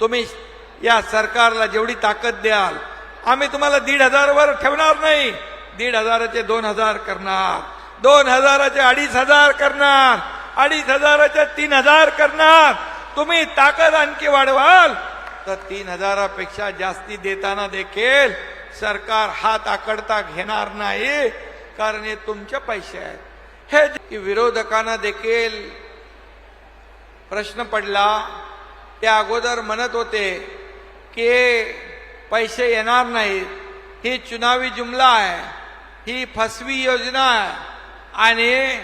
तुम्ही या सरकारला जेवढी ताकद द्याल आम्ही तुम्हाला दीड हजारवर ठेवणार नाही. दीड हजाराचे दोन हजार करणार. दोन हजाराचे अडीच हजार करणार. अडीच हजाराचे तीन हजार करणार. तुम्ही ताकद आणखी वाढवाल. तर तीन हजारापेक्षा जास्ती देताना देखील सरकार हात आकडता घेणार नाही कारण हे तुमचे पैसे आहेत. हे विरोधकांना देखील प्रश्न पडला त्या अगोदर म्हणत होते की पैसे येणार नाहीत. ही चुनावी जुमला आहे. ही फसवी योजना आहे. आणि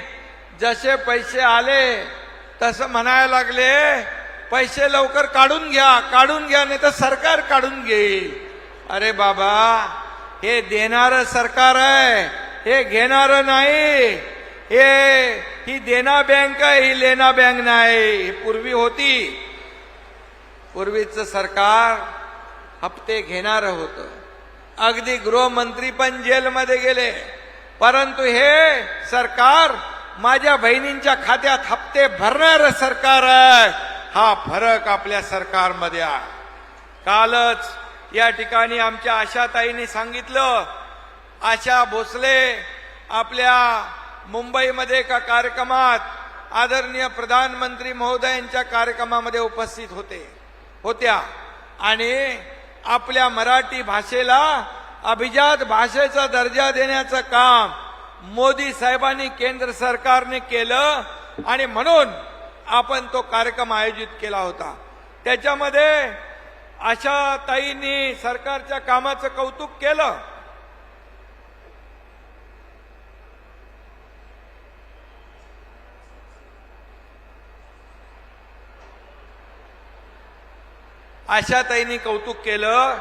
जसे पैसे आले तसं म्हणायला लागले पैसे लवकर काढून घ्या काढून घ्या नाही तर सरकार काढून घेईल. अरे बाबा हे देणारं सरकार आहे हे घेणारं नाही. हे ही देना बँक आहे ही लेना बँक नाही. पूर्वी होती. पूर्वीचं सरकार हप्ते घेणारं होतं. अगदी गृहमंत्री पण जेलमध्ये गेले. परंतु हे सरकार माझ्या बहिणींच्या खात्यात हप्ते भरणारं सरकार आहे. हा फरक आपल्या सरकारमध्ये आहे. कालच या ठिकाणी आमच्या आशाताईंनी सांगितलं आशा भोसले आपल्या मुंबईमध्ये एका कार्यक्रमात आदरणीय प्रधानमंत्री महोदयांच्या कार्यक्रमामध्ये उपस्थित होते. होत्या. आणि आपल्या मराठी भाषेला अभिजात भाषेचा दर्जा देण्याचं काम मोदी साहेबांनी केंद्र सरकारने केलं आणि म्हणून आपण तो कार्यक्रम आयोजित केला होता. त्याच्यामध्ये अशा ताईंनी सरकारच्या कामाचं कौतुक केलं. आशाताईंनी कौतुक केलं.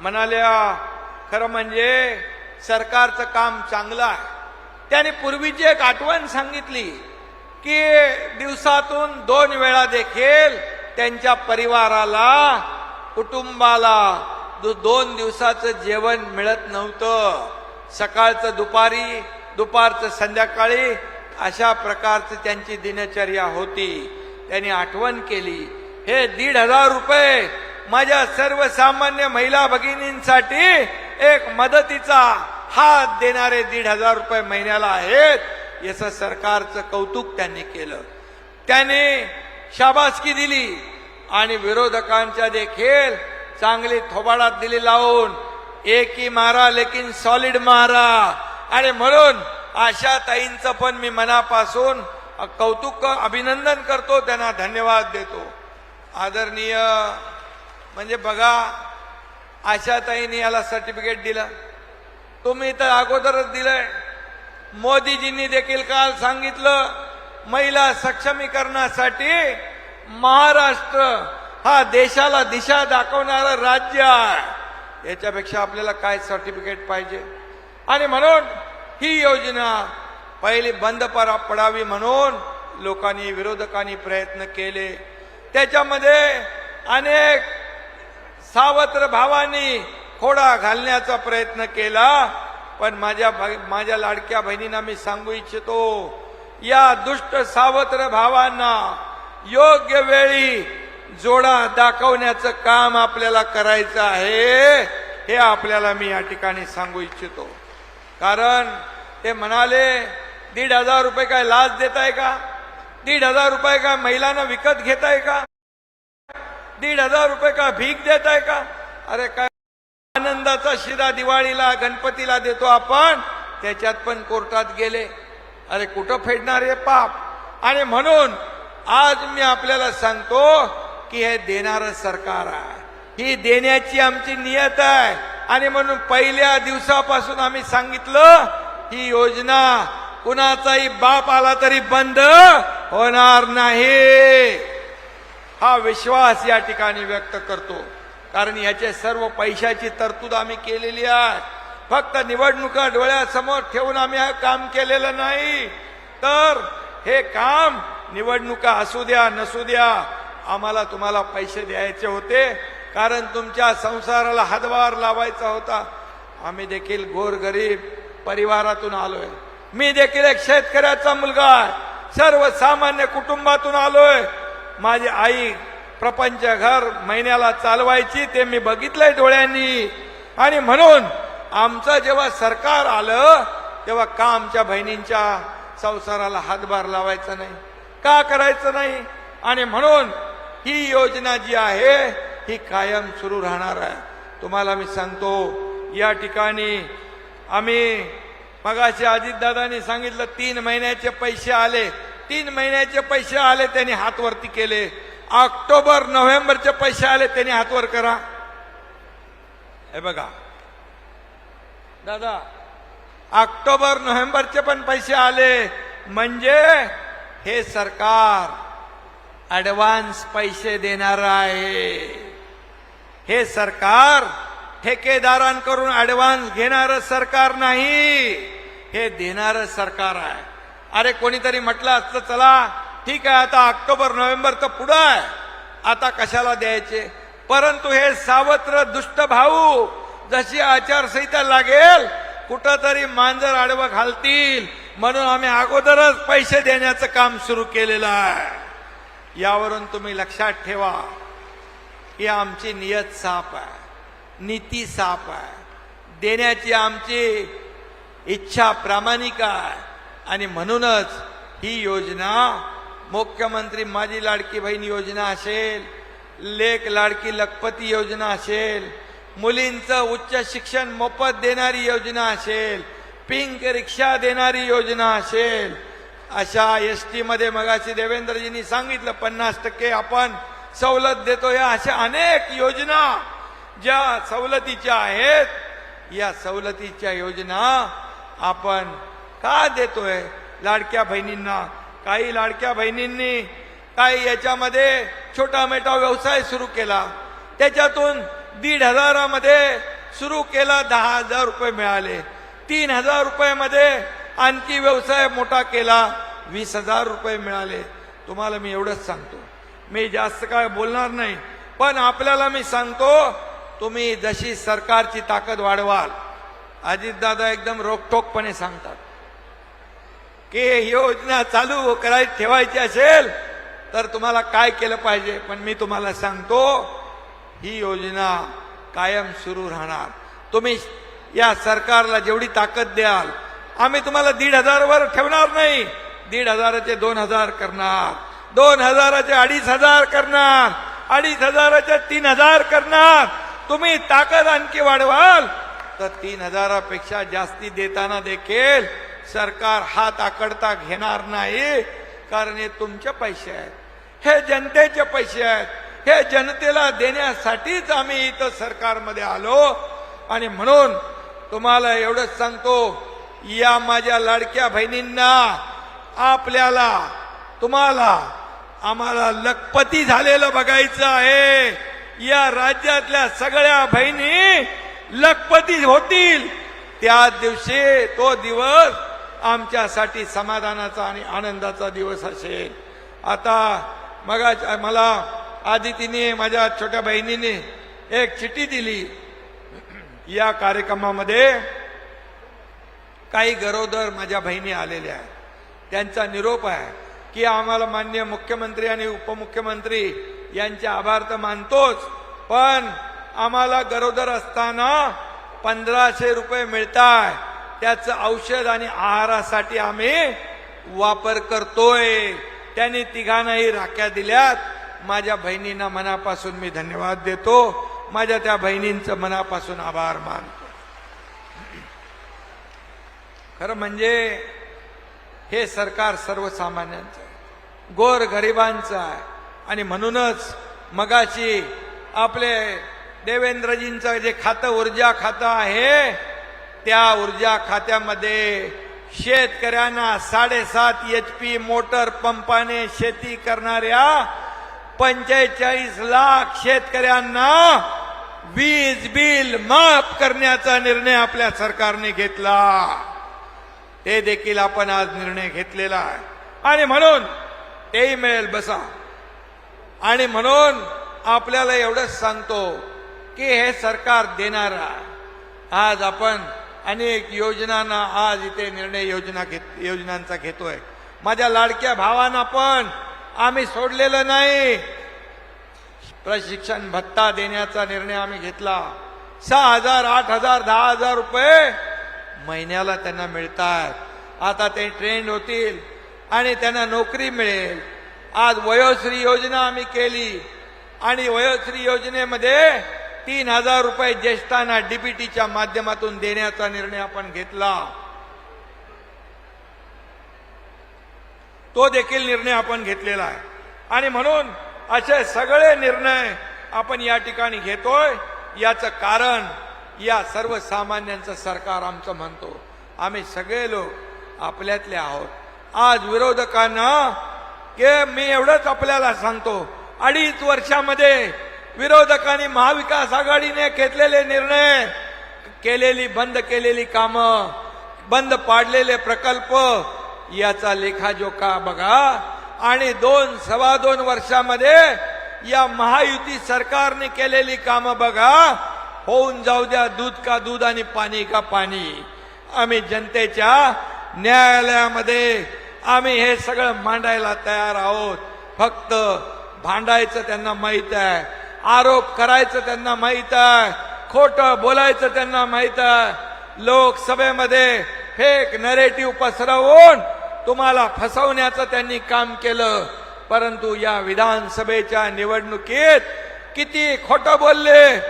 म्हणाल्या खरं म्हणजे सरकारचं काम चांगलं आहे. त्याने पूर्वीची एक आठवण सांगितली की दिवसातून दोन वेळा देखील त्यांच्या परिवाराला कुटुंबाला दो- दोन दिवसाचं जेवण मिळत नव्हतं. सकाळचं दुपारी दुपारचं संध्याकाळी अशा प्रकारची त्यांची दिनचर्या होती. त्यांनी आठवण केली हे दीड हजार रुपये माझ्या सर्वसामान्य महिला भगिनींसाठी एक मदतीचा हात देणारे दीड हजार रुपये महिन्याला आहेत. याचं सरकारचं कौतुक त्यांनी केलं. त्याने शाबासकी दिली आणि विरोधकांच्या देखील चांगली थोबाडात दिली लावून. एकी मारा लेकिन सॉलिड मारा. आणि म्हणून आशा ताईंचं पण मी मनापासून कौतुक अभिनंदन करतो त्यांना धन्यवाद देतो. आदरणीय म्हणजे बघा आशाताईंनी याला सर्टिफिकेट दिलं. तुम्ही तर अगोदरच दिलंय. मोदीजींनी देखील काल सांगितलं महिला सक्षमीकरणासाठी महाराष्ट्र हा देशाला दिशा दाखवणारं राज्य आहे. याच्यापेक्षा आपल्याला काय सर्टिफिकेट पाहिजे? आणि म्हणून ही योजना पहिली बंद पडावी म्हणून लोकांनी विरोधकांनी प्रयत्न केले. त्याच्यामध्ये अनेक सावत्र भावांनी खोडा घालण्याचा प्रयत्न केला. पण माझ्या माझ्या लाडक्या बहिणींना मी सांगू इच्छितो या दुष्ट सावत्र भावांना योग्य वेळी जोडा दाखवण्याचं काम आपल्याला करायचं आहे हे आपल्याला मी या ठिकाणी सांगू इच्छितो. कारण ते म्हणाले दीड हजार रुपये काय लाच देताय का? दीड हजार रुपये का महिलांना विकत घेताय का? दीड हजार रुपये का भीक देत आहे का? अरे काय आनंदाचा शिरा दिवाळीला गणपतीला देतो आपण. त्याच्यात पण कोर्टात गेले. अरे कुठं फेडणार हे पाप? आणि म्हणून आज मी आपल्याला सांगतो की हे देणारं सरकार आहे. ही देण्याची आमची नियत आहे. आणि म्हणून पहिल्या दिवसापासून आम्ही सांगितलं ही योजना कुणाचाही बाप आला तरी बंद. होणार नाही. हा विश्वास या ठिकाणी व्यक्त करतो. कारण याचे सर्व पैशाची तरतूद आम्ही केलेली आहे. फक्त निवडणुका डोळ्यासमोर ठेवून आम्ही हे काम केलेलं नाही. तर हे काम निवडणुका असू द्या नसू द्या आम्हाला तुम्हाला पैसे द्यायचे होते. कारण तुमच्या संसाराला हातभार लावायचा होता. आम्ही देखील गोरगरीब परिवारातून आलोय. मी देखील एक शेतकऱ्याचा मुलगा आहे. सर्वसामान्य कुटुंबातून आलोय. माझी आई प्रपंच घर महिन्याला चालवायची ते मी बघितलंय डोळ्यांनी. आणि म्हणून आमचं जेव्हा सरकार आलं तेव्हा का आमच्या बहिणींच्या संसाराला हातभार लावायचा नाही? का करायचं नाही? आणि म्हणून ही योजना जी आहे ही कायम सुरू राहणार आहे. तुम्हाला मी सांगतो या ठिकाणी आम्ही मगाशी अजितदादांनी सांगितलं तीन महिन्याचे पैसे आले. तीन महिन्याचे पैसे आले त्यांनी हातवरती केले. ऑक्टोबर नोव्हेंबरचे पैसे आले त्यांनी हातवर करा. हे बघा. दादा ऑक्टोबर नोव्हेंबरचे पण पैसे आले. म्हणजे हे सरकार ऍडव्हान्स पैसे देणार आहे. हे सरकार ठेकेदारांकडून ऍडव्हान्स घेणारं सरकार नाही. हे देणारं सरकार आहे. अरे कोणीतरी म्हटलं असतं चला ठीक आहे आता ऑक्टोबर नोव्हेंबर तर पुढं आहे. आता कशाला द्यायचे? परंतु हे सावत्र दुष्ट भाऊ जशी आचारसंहिता लागेल कुठंतरी मांजर आडवं घालतील. म्हणून आम्ही अगोदरच पैसे देण्याचं काम सुरू केलेलं आहे. यावरून तुम्ही लक्षात ठेवा ही आमची नियत साफ आहे. नीती साफ आहे. देण्याची आमची इच्छा प्रामाणिक आहे. आणि म्हणूनच ही योजना मुख्यमंत्री माझी लाडकी बहीण योजना असेल लेख लाडकी लखपती योजना असेल मुलींचं उच्च शिक्षण मोफत देणारी योजना असेल पिंक रिक्षा देणारी योजना असेल अशा एस टीमध्ये मगाशी देवेंद्रजींनी सांगितलं पन्नास टक्के आपण सवलत देतो या अशा अनेक योजना ज्या सवलतीच्या आहेत या सवलतीच्या योजना आपण का देतोय? लाडक्या बहिणींना काही लाडक्या बहिणींनी काही याच्यामध्ये छोटा मोठा व्यवसाय सुरू केला. त्याच्यातून दीड हजारामध्ये सुरू केला दहा हजार रुपये मिळाले. तीन हजार रुपयामध्ये आणखी व्यवसाय मोठा केला वीस हजार रुपये मिळाले. तुम्हाला मी एवढंच सांगतो. मी जास्त काय बोलणार नाही पण आपल्याला मी सांगतो तुम्ही जशी सरकारची ताकद वाढवाल अजितदादा एकदम रोखटोकपणे सांगतात की योजना चालू करायची ठेवायची असेल तर तुम्हाला काय केलं पाहिजे? पण मी तुम्हाला सांगतो ही योजना कायम सुरू राहणार. तुम्ही या सरकारला जेवढी ताकद द्याल आम्ही तुम्हाला दीड हजारवर ठेवणार नाही. दीड हजाराचे दोन हजार करणार. दोन हजाराचे अडीच हजार करणार. अडीच हजाराचे तीन हजार करणार. तुम्ही ताकद आणखी वाढवाल. तर तीन हजारापेक्षा जास्ती देताना देखील सरकार हात आकडता घेणार नाही कारण हे तुमचे पैसे आहेत. हे जनतेचे पैसे आहेत. हे जनतेला देण्यासाठीच आम्ही इथं सरकारमध्ये आलो. आणि म्हणून तुम्हाला एवढंच सांगतो या माझ्या लाडक्या बहिणींना आपल्याला तुम्हाला आम्हाला लखपती झालेलं बघायचं आहे. या राज्यातल्या सगळ्या बहिणी लखपती होतील. त्या दिवशी तो दिवस आमच्यासाठी समाधानाचा आणि आनंदाचा दिवस असेल आता मग मला आदितीने माझ्या छोट्या बहिणीने एक चिठी दिली. या कार्यक्रमामध्ये काही गरोदर माझ्या बहिणी आलेल्या आहेत. त्यांचा निरोप आहे की आम्हाला मान्य मुख्यमंत्री आणि उपमुख्यमंत्री यांचे आभार तर मानतोच पण आम्हाला गरोदर असताना पंधराशे रुपये मिळताय. त्याचं औषध आणि आहारासाठी आम्ही वापर करतोय. त्यांनी तिघांनाही राख्या दिल्यात. माझ्या बहिणींना मनापासून मी धन्यवाद देतो. माझ्या त्या बहिणींचं मनापासून आभार मानतो. खरं म्हणजे हे सरकार सर्वसामान्यांचं आहे. गोर गरिबांचं आहे. आणि म्हणूनच मगाशी आपले देवेंद्रजींचं जे खातं ऊर्जा खातं आहे त्या ऊर्जा खात्यामध्ये शेतकऱ्यांना साडेसात एच पी मोटर पंपाने शेती करणाऱ्या पंचेचाळीस लाख शेतकऱ्यांना वीज बिल माफ करण्याचा निर्णय आपल्या सरकारने घेतला. ते देखील आपण आज निर्णय घेतलेला आहे. आणि म्हणून तेही मिळेल बसा. आणि म्हणून आपल्याला एवढंच सांगतो की हे सरकार देणार आज आपण अनेक योजनांना आज इथे निर्णय योजना घेत योजनांचा घेतोय. माझ्या लाडक्या भावांना पण आम्ही सोडलेलं नाही. प्रशिक्षण भत्ता देण्याचा निर्णय आम्ही घेतला. सहा हजार आठ हजार दहा हजार रुपये महिन्याला त्यांना मिळतात. आता ते ट्रेंड होतील आणि त्यांना नोकरी मिळेल. आज वयोश्री योजना आम्ही केली. आणि वयोश्री योजनेमध्ये तीन हजार रुपये ज्येष्ठांना डीबीटीच्या माध्यमातून देण्याचा निर्णय आपण घेतला. तो देखील निर्णय आपण घेतलेला आहे. आणि म्हणून असे सगळे निर्णय आपण या ठिकाणी घेतोय. याचं कारण या सर्वसामान्यांचं सरकार आमचं म्हणतो. आम्ही सगळे लोक आपल्यातले आहोत. आज विरोधकांना के मी एवढंच आपल्याला सांगतो. अडीच वर्षामध्ये विरोधकांनी महाविकास आघाडीने घेतलेले निर्णय केलेली बंद केलेली कामं बंद पाडलेले प्रकल्प याचा लेखाजोखा बघा. आणि दोन सव्वा दोन वर्षामध्ये या महायुती सरकारने केलेली कामं बघा. होऊन जाऊ द्या दूध का दूध आणि पाणी का पाणी. आम्ही जनतेच्या न्यायालयामध्ये आम्ही हे सगळं मांडायला तयार आहोत. फक्त भांडायचं त्यांना माहीत आहे. आरोप करायचं त्यांना माहीत आहे. खोट बोलायचं त्यांना माहीत आहे. लोकसभेमध्ये फेक नरेटिव्ह पसरवून तुम्हाला फसवण्याचं त्यांनी काम केलं. परंतु या विधानसभेच्या निवडणुकीत किती खोटं बोलले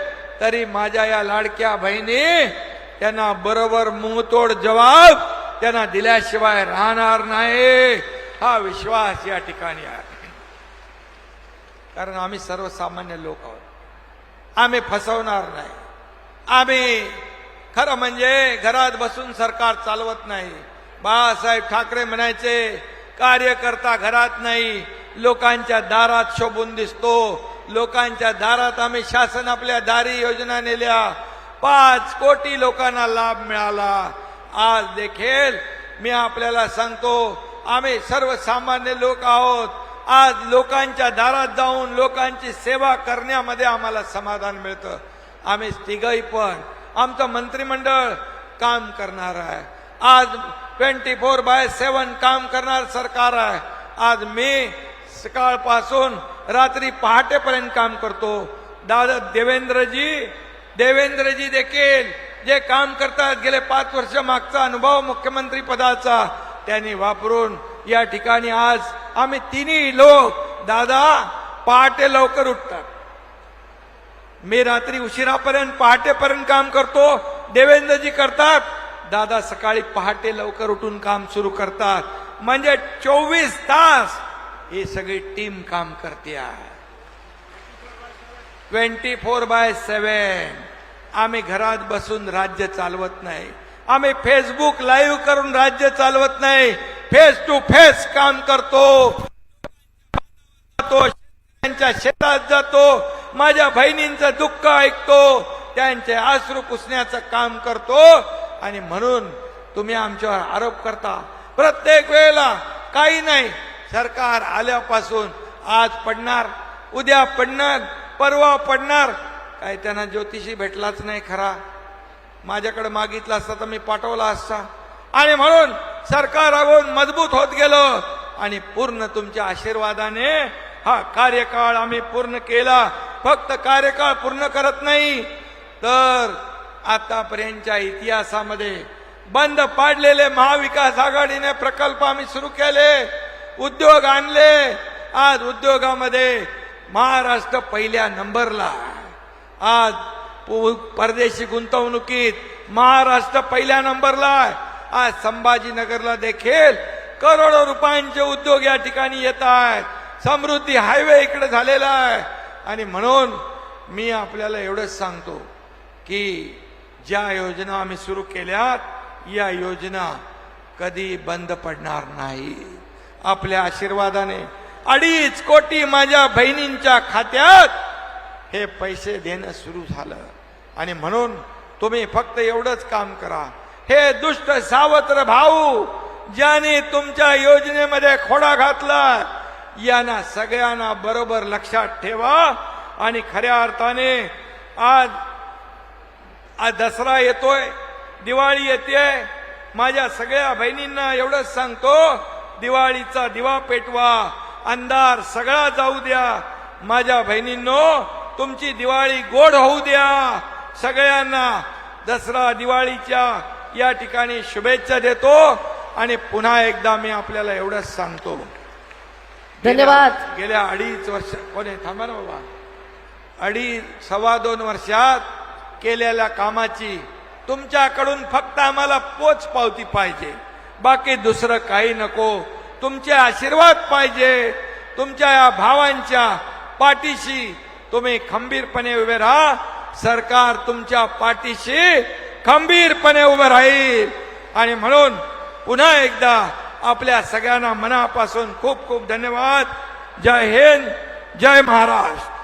तरी माझ्या या लाडक्या बहिणी त्यांना बरोबर मुंहतोड जवाब त्यांना दिल्याशिवाय राहणार नाही हा विश्वास या ठिकाणी आहे. कारण आम्ही सर्वसामान्य लोक आहोत. आम्ही फसवणार नाही. आम्ही खरं म्हणजे घरात बसून सरकार चालवत नाही. बाळासाहेब ठाकरे म्हणायचे कार्यकर्ता घरात नाही लोकांच्या दारात शोभून दिसतो. लोकांच्या दारात आम्ही शासन आपल्या दारी योजना नेल्या. पाच कोटी लोकांना लाभ मिळाला. आज देखील मी आपल्याला सांगतो आम्ही सर्वसामान्य लोक आहोत. आज लोकांच्या दारात जाऊन लोकांची सेवा करण्यामध्ये आम्हाला समाधान मिळतं. आम्ही तिघही पण. आमचं मंत्रिमंडळ काम करणार आहे. आज ट्वेंटी फोर बाय सेवन काम करणार सरकार आहे. आज मी सकाळपासून रात्री पहाटेपर्यंत काम करतो. दादा देवेंद्रजी देवेंद्रजी देखील जे काम करतात गेले पाच वर्ष मागचा अनुभव मुख्यमंत्री पदाचा त्यांनी वापरून या ठिकाणी आज आम्ही तिन्ही लोक दादा पहाटे लवकर उठतात. मी रात्री उशिरापर्यंत पहाटेपर्यंत काम करतो देवेंद्रजी करतात दादा सकाळी पहाटे लवकर उठून काम सुरू करतात. म्हणजे चोवीस तास ही सगळी टीम काम करते आहे ट्वेंटी फोर बाय सेवन आम्ही घरात बसून राज्य चालवत नाही. आम्ही फेसबुक लाईव्ह करून राज्य चालवत नाही. फेस टू फेस काम करतो. त्यांच्या शेतात जातो. माझ्या बहिणींचं दुःख ऐकतो. त्यांचे आश्रू पुसण्याचं काम करतो. आणि म्हणून तुम्ही आमच्यावर आरोप करता. प्रत्येक वेळेला काही नाही. सरकार आल्यापासून आज पडणार उद्या पडणार परवा पडणार. काय त्यांना ज्योतिषी भेटलाच नाही खरा. माझ्याकडे मागितला असता तर मी पाठवला असता. आणि म्हणून सरकार अगोन मजबूत होत गेलं. आणि पूर्ण तुमच्या आशीर्वादाने हा कार्यकाळ आम्ही पूर्ण केला. फक्त कार्यकाळ पूर्ण करत नाही तर आतापर्यंतच्या इतिहासामध्ये बंद पाडलेले महाविकास आघाडीने प्रकल्प आम्ही सुरू केले उद्योग आणले. आज उद्योगामध्ये महाराष्ट्र पहिल्या नंबरला आज पु- परदेशी गुंतवणुकीत महाराष्ट्र पहिल्या नंबरला आहे. आज संभाजीनगरला देखील करोडो रुपयांचे उद्योग या ठिकाणी येत आहेत. समृद्धी हायवे इकडे झालेला आहे. आणि म्हणून मी आपल्याला एवढंच सांगतो की ज्या योजना आम्ही सुरू केल्यात या योजना कधी बंद पडणार नाही. आपल्या आशीर्वादाने अडीच कोटी माझ्या बहिणींच्या खात्यात हे पैसे देणं सुरू झालं. आणि म्हणून तुम्ही फक्त एवढंच काम करा. हे दुष्ट सावत्र भाऊ ज्याने तुमच्या योजनेमध्ये खोडा घातला यांना सगळ्यांना बरोबर लक्षात ठेवा आणि खऱ्या अर्थाने आज आज दसरा येतोय दिवाळी येते. माझ्या सगळ्या बहिणींना एवढंच सांगतो दिवाळीचा दिवा पेटवा अंधार सगळा जाऊ द्या. माझ्या बहिणींनो तुमची दिवाळी गोड होऊ द्या. सगळ्यांना दसरा दिवाळीच्या या ठिकाणी शुभेच्छा देतो आणि पुन्हा एकदा मी आपल्याला एवढंच सांगतो. धन्यवाद. गेल्या- अडीच वर्ष कोणी थांबा ना बाबा. अडीच सव्वा दोन वर्षात केलेल्या कामाची तुमच्याकडून फक्त आम्हाला पोच पावती पाहिजे. बाकी दुसरं काही नको. तुमचे आशीर्वाद पाहिजे. तुमच्या या भावांच्या पाठीशी तुम्ही खंबीरपणे उभे राहा. सरकार तुमच्या पाठीशी खंबीरपणे उभं राहील. आणि म्हणून पुन्हा एकदा आपल्या सगळ्यांना मनापासून खूप खूप धन्यवाद. जय हिंद जय महाराष्ट्र.